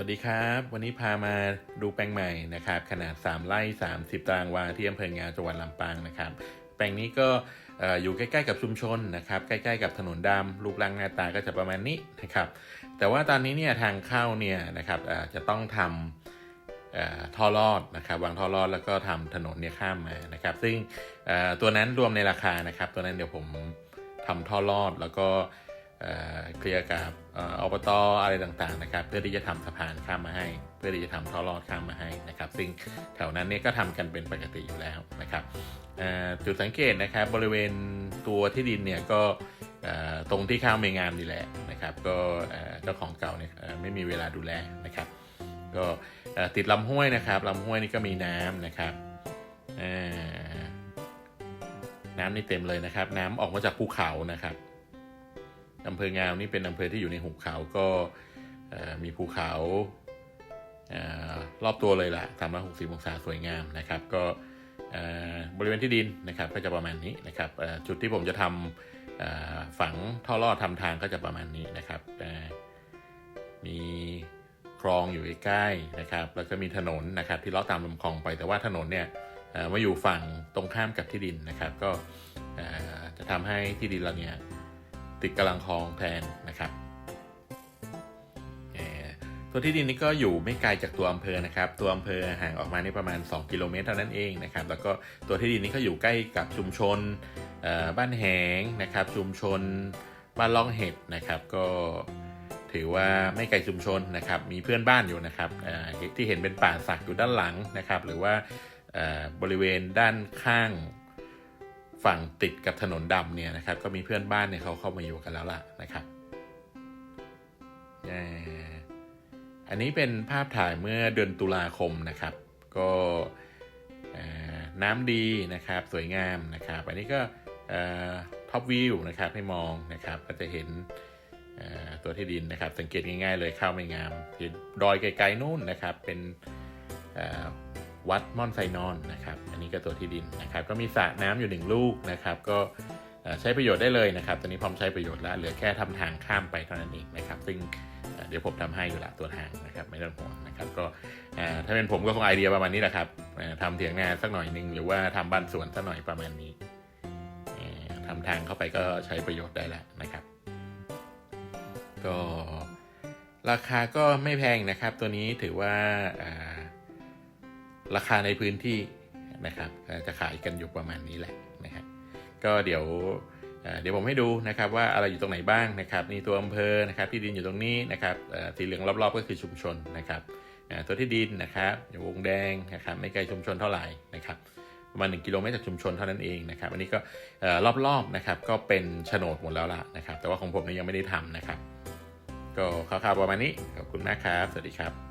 วัสดีครับ วันนี้พามาดูแปลงใหม่นะครับ ขนาด 3 ไร่ 30 ตารางวาที่อำเภองาจังหวัดลำปางนะครับ แปลงนี้ก็ออยู่ใกล้ๆกับชุมชนนะครับ ใกล้ๆกับถนนดำรูปร่างหน้าตาก็จะประมาณนี้นะครับ แต่ว่าตอนนี้เนี่ยทางเข้าเนี่ยนะครับจะต้องทำท่อลอดนะครับวางท่อลอดแล้วก็ทำถนนเนี่ยข้ามมานะครับ ซึ่งตัวนั้นรวมในราคานะครับ ตัวนั้นเดี๋ยวผมทำท่อลอดแล้วก็ เคลียร์กับออบตอะไรต่างๆนะครับ เพื่อที่จะทำสะพานข้ามมาให้ เพื่อที่จะทำท่อลอดข้ามมาให้นะครับ ซึ่งแถวนั้นเนี่ยก็ทำกันเป็นปกติอยู่แล้วนะครับจุดสังเกตนะครับบริเวณตัวที่ดินเนี่ยก็ตรงที่ข้าวไม่งามนี่แหละนะครับ ก็เจ้าของเก่าเนี่ยไม่มีเวลาดูแลนะครับ ก็ติดลำห้วยนะครับลำห้วยนี่ก็มีน้ำนะครับน้ำนี่เต็มเลยนะครับ น้ำออกมาจากภูเขานะครับ อำเภองาวนี่เป็นอำเภอที่อยู่ในหุบเขาก็มีภูเขาอ่อรอบตัวเลยล่ะสามร้อยหกสิบองศาสวยงามนะครับ ก็บริเวณที่ดินนะครับก็จะประมาณนี้นะครับจุดที่ผมจะทำฝังท่อลอดทำทางก็จะประมาณนี้นะครับมีคลองอยู่ใกล้ๆนะครับแล้วก็มีถนนนะครับที่เลาะตามลำคลองไปแต่ว่าถนนเนี่ยมาอยู่ฝั่งตรงข้ามกับที่ดินนะครับ ก็จะทำให้ที่ดินเราเนี่ย ติดกำลังคลองแทนนะครับตัวที่ดินนี้ก็อยู่ไม่ไกลจากตัวอำเภอนะครับ ตัวอำเภอห่างออกมาในประมาณ 2 กิโลเมตรเท่านั้นเองนะครับ แล้วก็ตัวที่ดินนี้ก็อยู่ใกล้กับชุมชนบ้านแหงนะครับ ชุมชนบ้านล่องเห็ดนะครับ ก็ถือว่าไม่ไกลชุมชนนะครับ มีเพื่อนบ้านอยู่นะครับที่เห็นเป็นป่าสักอยู่ด้านหลังนะครับ หรือว่าบริเวณด้านข้าง ฝั่งติดกับถนนดำเนี่ยนะครับก็มีเพื่อนบ้านเนี่ยเขาเข้ามาอยู่กันแล้วล่ะนะครับอันนี้เป็นภาพถ่ายเมื่อเดือนตุลาคมนะครับ ก็น้ำดีนะครับสวยงามนะครับ อันนี้ก็ท็อปวิวนะครับให้มองนะครับก็จะเห็นตัวที่ดินนะครับ สังเกตง่ายๆเลยเข้าไม่งามเห็นดอยไกลๆนู่นนะครับเป็น วัดม่อนไซนอนนะครับอันนี้ก็ตัวที่ดินนะครับก็มีสระน้ำอยู่หนึ่งลูกนะครับก็ใช้ประโยชน์ได้เลยนะครับตอนนี้พร้อมใช้ประโยชน์แล้วเหลือแค่ทำทางข้ามไปเท่านั้นเองนะครับซึ่งเดี๋ยวผมทำให้อยู่ละตัวทางนะครับไม่ต้องห่วงนะครับก็ถ้าเป็นผมก็คงไอเดียประมาณนี้แหละครับทำเถียงนาสักหน่อยหนึงหรือว่าทำบ้านสวนสักหน่อยประมาณนี้เอ่อทำทางเข้าไปก็ใช้ประโยชน์ได้แล้วนะครับ ก็ราคาก็ไม่แพงนะครับ ตัวนี้ถือว่าอ่า ราคาในพื้นที่นะครับจะขายกันอยู่ประมาณนี้แหละนะครับก็เดี๋ยวเดี๋ยวผมให้ดูนะครับว่าอะไรอยู่ตรงไหนบ้างนะครับนี่ตัวอำเภอนะครับที่ดินอยู่ตรงนี้นะครับสีเหลืองรอบๆก็คือชุมชนนะครับตัวที่ดินนะครับอยู่วงแดงนะครับไม่ไกลชุมชนเท่าไหร่นะครับประมาณ1กิโลเมตรจากชุมชนเท่านั้นเองนะครับอันนี้ก็รอบๆนะครับก็เป็นโฉนดหมดแล้วล่ะนะครับแต่ว่าของผมเนี่ยยังไม่ได้ทำนะครับก็คร่าวๆประมาณนี้ขอบคุณมากครับสวัสดีครับ